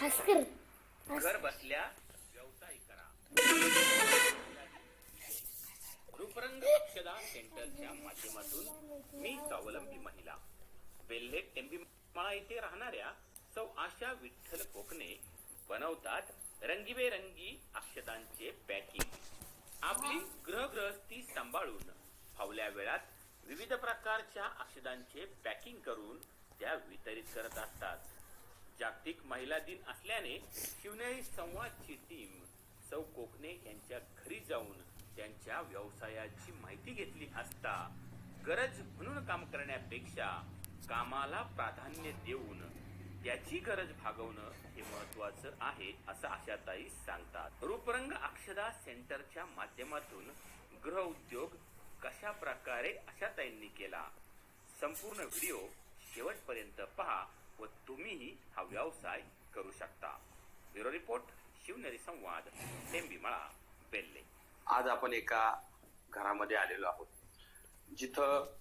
भास्कर. घर बसल्या व्यवसाय करा. रूपरंग अक्षदान सेंटरच्या माध्यमातून मी स्वावलंबी महिला. वेल्हे टेंबी माळा येथे राहणाऱ्या सौ आशा विठ्ठल कोकणे बनवतात रंगीबेरंगी अक्षदांचे पॅकिंग. आपली ग्रहग्रहस्थी सांभाळून फावल्या वेळात विविध प्रकारच्या अक्षदांचे पॅकिंग करून त्या वितरित करत असतात. जागतिक महिला दिन असल्याने शिवनेरी संवादची टीम सौ कोकणे यांच्या घरी जाऊन त्यांच्या व्यवसायाची माहिती घेतली असता गरज म्हणून काम करण्यापेक्षा कामाला प्राधान्य देऊन त्याची गरज भागवणं हे महत्वाचं आहे असं आशाताई सांगतात. रूपरंग अक्षदा सेंटरच्या माध्यमातून गृह उद्योग कशा प्रकारे आशाताईंनी केला? संपूर्ण व्हिडिओ शेवटपर्यंत पहा. व तुम्हीही हा व्यवसाय करू शकता. ब्युरो रिपोर्ट शिवनेरी संवाद टेंबीमळा बेल्ले. आज आपण एका घरामध्ये आलेलो आहोत. जिथं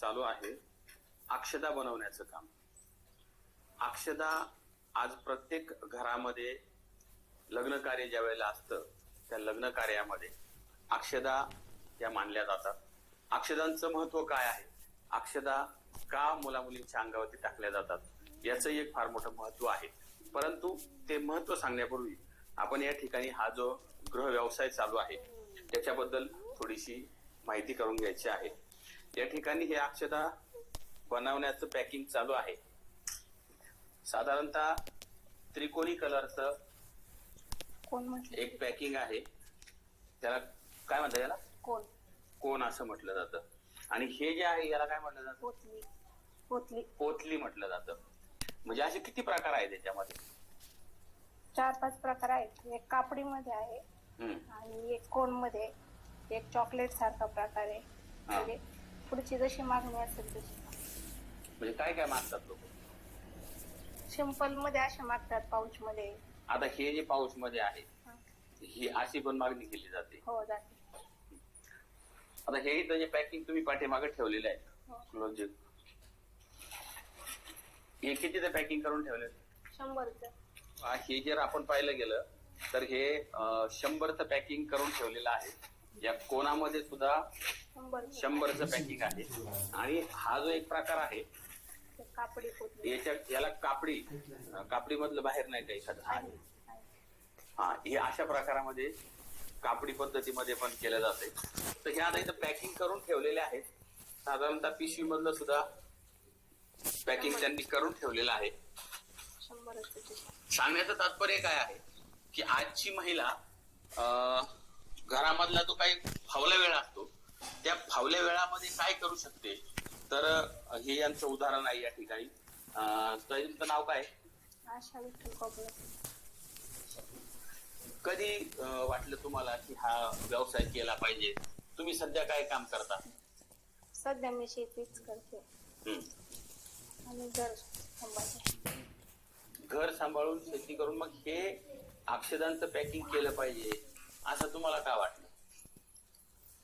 चालू आहे अक्षदा बनवण्याचं काम. अक्षदा आज प्रत्येक घरामध्ये लग्न कार्य ज्या वेळेला असतं त्या लग्न कार्यामध्ये अक्षदा या मानल्या जातात. अक्षदांचं महत्त्व काय आहे? अक्षदा का मुला मुलींच्या अंगावरती टाकल्या जातात याचं एक फार मोठं महत्त्व आहे. परंतु ते महत्त्व सांगण्यापूर्वी आपण या ठिकाणी हा जो गृह व्यवसाय चालू आहे त्याच्याबद्दल थोडीशी माहिती करून घ्यायची आहे. या ठिकाणी हे अक्षदा बनवण्याचं पॅकिंग चालू आहे. साधारणतः त्रिकोणी कलरचं एक पॅकिंग आहे. त्याला काय म्हणतात याला? कोण? कोण असं म्हटलं जातं. आणि हे जे आहे याला काय म्हटलं जातं? पोतली पोतली म्हटलं जातं. म्हणजे असे किती प्रकार आहेत त्याच्यामध्ये चार पाच प्रकार आहेत. एक कापडीमध्ये आहे हम्म. आणि एक कोणमध्ये एक चॉकलेट सारखा प्रकार आहे. म्हणजे पुढची जशी मागणी असेल तशी. म्हणजे काय काय मागतात लोक? सिंपलमध्ये असे मागतात पाऊच मध्ये आता हे जे पाऊसमध्ये आहे हा. ही अशी पण मागणी केली जाते. हो जाते. आता हे जे पॅकिंग तुम्ही पाठीमागे ठेवलेलं आहे. हो. क्लोज हे कितीचं पॅकिंग करून ठेवले शंभरच. हे जर आपण पाहिलं गेलं तर हे शंभरचं पॅकिंग करून ठेवलेलं आहे. या कोणामध्ये सुद्धा शंभर शंभरचं पॅकिंग आहे. आणि हा जो एक प्रकार आहे कापडी पोतली. याच्या याला कापडी कापडी मधलं बाहेर नाही का एखादं? आहे. हा हे अशा प्रकारामध्ये कापडी पद्धतीमध्ये पण केलं जाते. तर ह्या आता इथं पॅकिंग करून ठेवलेले आहेत. साधारणतः पिशवी मधलं सुद्धा पॅकिंग त्यांनी करून ठेवलेलं आहे. सांगण्याचं तात्पर्य काय आहे? की आजची महिला घरामधला जो काही फावला वेळ असतो. त्या फावल्या वेळामध्ये काय करू शकते? तर हे यांचं उदाहरण आहे या ठिकाणी. तर तुमचं नाव काय आशा विठ्ठल कधी वाटलं तुम्हाला की हा व्यवसाय केला पाहिजे? तुम्ही सध्या काय काम करता? सध्या मी शेतीच करते. आणि घर सांभाळते. घर सांभाळून शेती करून मग हे अक्षदांचं पॅकिंग केलं पाहिजे असं तुम्हाला काय वाटलं?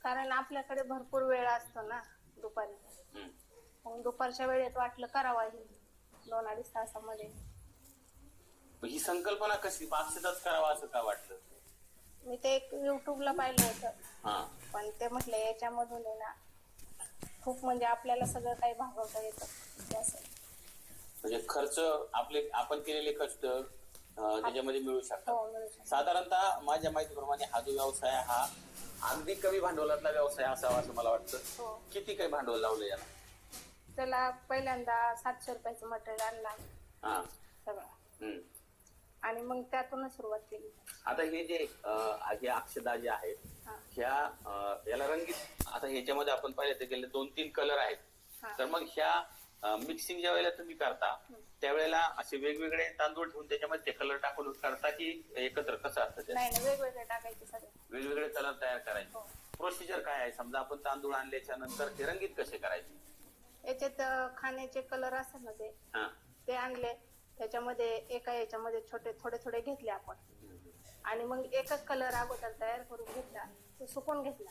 कारण आपल्याकडे भरपूर वेळ असतो ना दुपारी. दुपारच्या वेळेत वाटलं करावा दोन अडीच तासामध्ये. मग ही संकल्पना कशी? अक्षदाच करावा असं का वाटलं? मी ते एक युट्यूबला पाहिलं होतं. हा. पण ते म्हटलं याच्यामधून आहे ना खूप म्हणजे आपल्याला सगळं काही भागवता येतं. ते असं. म्हणजे खर्च आपले आपण केलेले कष्ट अं, त्याच्यामध्ये मिळू शकतात. हो मिळू शकतं साधारणतः माझ्या माहितीप्रमाणे हा जो व्यवसाय हा अगदी कमी भांडवलातला व्यवसाय असावा असं मला वाटतं. हो. किती काही भांडवल लावलं याला? त्याला पहिल्यांदा सातशे रुपयाचं मटेरियल आणला हा. सगळं. हम्म. आणि मग त्यातूनच सुरुवात केली. आता हे जे अं, हे अक्षदा जे आहेत हा. ह्या अं, याला रंगीत आता ह्याच्यामध्ये आपण पाहिलं तर गेले दोन तीन कलर आहेत. हा. तर मग ह्या मिक्सिंग ज्या वेळेला तुम्ही करता त्यावेळेला असे वेगवेगळे तांदूळ ठेवून त्याच्यामध्ये ते कलर टाकून करता की एकत्र? कसं असतं ते? नाही नाही वेगवेगळे टाकायचे सगळे. वेगवेगळे कलर तयार करायचे. हो. प्रोसिजर काय आहे? समजा आपण तांदूळ आणल्याच्या नंतर ते रंगीत कसे करायचे? याच्यात अं, खाण्याचे कलर असतात ना ते हा. ते आणले. त्याच्यामध्ये एका याच्यामध्ये छोटे थोडे थोडे घेतले आपण. आणि मग एकच कलर अगोदर तयार करून घेतला तो सुकून घेतला.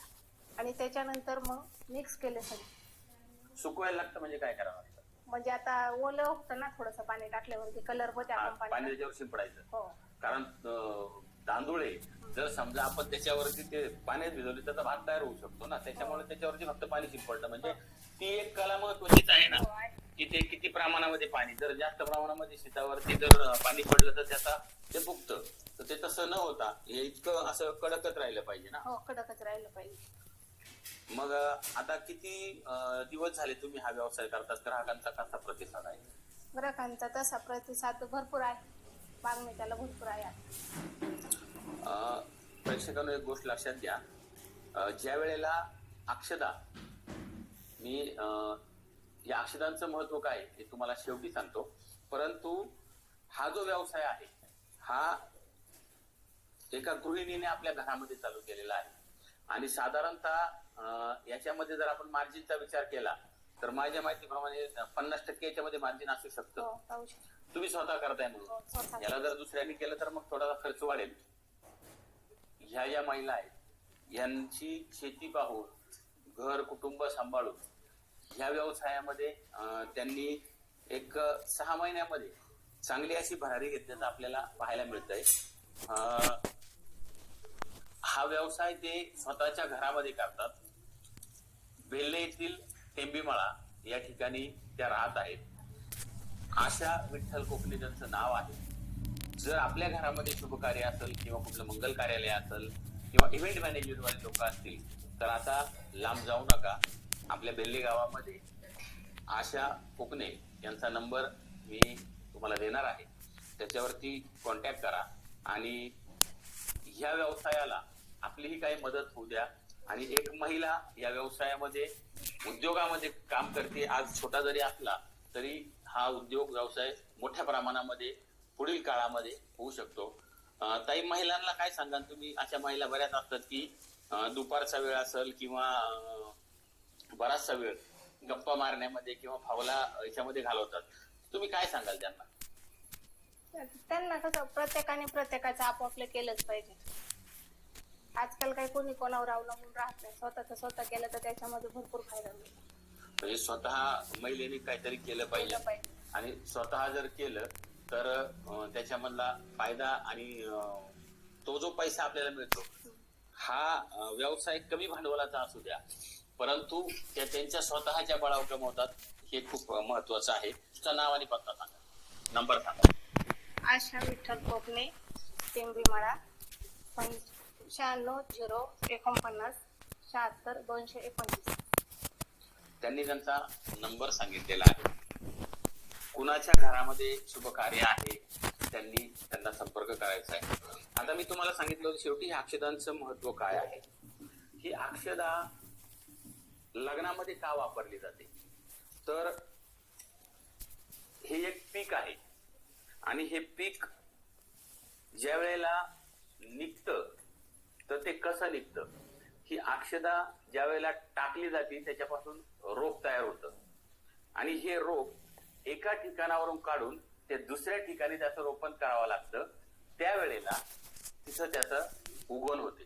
आणि त्याच्यानंतर मग मिक्स केले सगळे. सुकवायला लागतं म्हणजे काय करावं लागतं? म्हणजे आता ओलं होतं ना थोडस पाणी टाकल्यावरती कलर होते हा, आपण पाणी पाणी त्याच्यावर शिंपडायचं. हो. कारण अं, तांदूळे जर समजा आपण त्याच्यावरती ते पाण्यात भिजवले त्याचा भात तयार होऊ शकतो ना. त्याच्यामुळे त्याच्यावरती फक्त पाणी शिंपडलं म्हणजे ती एक कला महत्वाचीच आहे ना. हो, आहे. की ते किती प्रमाणामध्ये पाणी? जर जास्त प्रमाणामध्ये शेतावरती जर पाणी पडलं तर त्याचा ते फुगतं. तर ते तसं न होता हे इतकं असं कडकच राहिलं पाहिजे ना. हो कडकच राहिलं पाहिजे. मग आता किती अं, दिवस झाले तुम्ही हा व्यवसाय करतात ग्राहकांचा कसा प्रतिसाद आहे? ग्राहकांचा तसा प्रतिसाद भरपूर आहे. मागणी त्याला भरपूर आहे. अं, प्रेक्षकांनो एक गोष्ट लक्षात घ्या. अं, ज्या वेळेला अक्षदा मी अं, या अक्षदांचं महत्त्व काय हे तुम्हाला शेवटी सांगतो. परंतु हा जो व्यवसाय आहे हा एका गृहिणीने आपल्या घरामध्ये चालू केलेला आहे. आणि साधारणतः याच्यामध्ये जर आपण मार्जिनचा विचार केला तर माझ्या माहितीप्रमाणे पन्नास टक्के याच्यामध्ये मार्जिन असू शकतं. हो तुम्ही स्वतः करताय हो, म्हणून स्वतः. याला जर दुसऱ्यांनी केलं तर मग थोडासा खर्च वाढेल. ह्या ज्या महिला आहेत यांची शेती पाहून घर कुटुंब सांभाळून ह्या व्यवसायामध्ये त्यांनी एक सहा महिन्यामध्ये चांगली अशी भरारी घेतल्याचं आपल्याला पाहायला मिळत आहे हा व्यवसाय ते स्वतःच्या घरामध्ये करतात. बेल्ले येथील टेंबीमळा या ठिकाणी त्या राहत आहेत. आशा विठ्ठल कोकणे त्यांचं नाव आहे. जर आपल्या घरामध्ये शुभ कार्य असेल किंवा कुठलं मंगल कार्यालय असेल किंवा इव्हेंट मॅनेजमेंटवाले लोक असतील तर आता लांब जाऊ नका. आपल्या बेल्ले गावामध्ये आशा कोकणे यांचा नंबर मी तुम्हाला देणार आहे. त्याच्यावरती कॉन्टॅक्ट करा आणि ह्या व्यवसायाला आपलीही काही मदत होऊ द्या. आणि एक महिला या व्यवसायामध्ये उद्योगामध्ये काम करते आज छोटा जरी असला तरी हा उद्योग व्यवसाय मोठ्या प्रमाणामध्ये पुढील काळामध्ये होऊ शकतो. ताई महिलांना काय सांगाल? तुम्ही अशा महिला बऱ्याच असतात की दुपारचा वेळ असेल किंवा बराचसा वेळ गप्पा मारण्यामध्ये किंवा फावला याच्यामध्ये घालवतात. तुम्ही काय सांगाल त्यांना? त्यांना कसं प्रत्येकाने प्रत्येकाचं आपापलं केलंच पाहिजे. आजकाल काही कोणी कोणावर अवलंबून राहत नाही. स्वतःच स्वतः केलं तर त्याच्यामध्ये भरपूर फायदा मिळतो म्हणजे स्वतः महिलेने काहीतरी केलं पाहिजे. केलं पाहिजे. आणि स्वतः जर केलं तर अं, त्याच्यामधला फायदा आणि अं, तो जो पैसा आपल्याला मिळतो हा अं, व्यवसाय कमी भांडवलाचा असू द्या. परंतु त्या त्यांच्या स्वतःच्या बळावर कमवतात हे खूप महत्वाचं आहे. तुमचं नाव आणि पत्ता सांगा. नंबर सांगा. आशा विठ्ठल कोकणे टेंबीमाळा शहाण्णव झिरो एकोणपन्नास शहात्तर दोनशे एकोणतीस. त्यांनी त्यांचा नंबर सांगितलेला आहे. कुणाच्या घरामध्ये शुभ कार्य आहे त्यांनी त्यांना संपर्क करायचा आहे. आता मी तुम्हाला सांगितलं होतं शेवटी ह्या अक्षदांचं महत्त्व काय आहे? ही अक्षदा लग्नामध्ये का वापरली जाते? तर हे एक पीक आहे. आणि हे पीक ज्या वेळेला निघतं तर ते कसं निघतं? ही अक्षदा ज्या वेळेला टाकली जाते त्याच्यापासून रोप तयार होतं. आणि हे रोप एका ठिकाणावरून काढून ते दुसऱ्या ठिकाणी त्याचं रोपण करावं लागतं. त्यावेळेला तिचं त्याचं उगवण होते.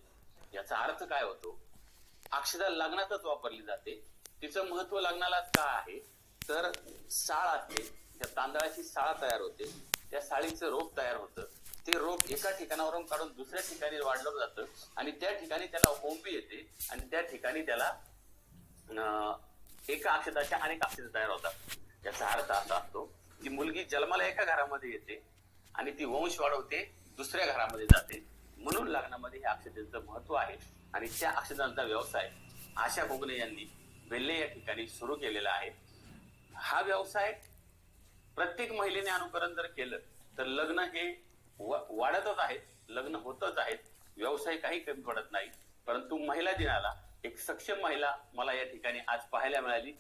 याचा अर्थ काय होतो? अक्षदा लग्नातच वापरली जाते. तिचं महत्त्व लग्नाला का आहे? तर साळ असते. त्या तांदळाची साळ तयार होते. त्या साळीचं रोप तयार होतं. ते रोप एका ठिकाणावरून काढून दुसऱ्या ठिकाणी वाढलं जातं आणि त्या ठिकाणी त्याला ओंबी येते आणि त्या ठिकाणी त्याला एका अक्षताच्या अनेक अक्षता तयार होतात. याचा अर्थ असा असतो की मुलगी जन्माला एका घरामध्ये येते आणि ती वंश वाढवते दुसऱ्या घरामध्ये जाते. म्हणून लग्नामध्ये हे अक्षतेचं महत्त्व आहे. आणि त्या अक्षतांचा व्यवसाय आशा भोगले यांनी वेल्हे या ठिकाणी सुरू केलेला आहे. हा व्यवसाय प्रत्येक महिलेने अनुकरण जर केलं तर लग्न हे वाढतच आहेत लग्न होतच आहेत व्यवसाय काही कमी पडत नाही. परंतु महिला दिनाला एक सक्षम महिला मला या ठिकाणी आज पाहायला मिळाली.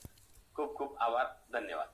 खूप खूप आभार धन्यवाद.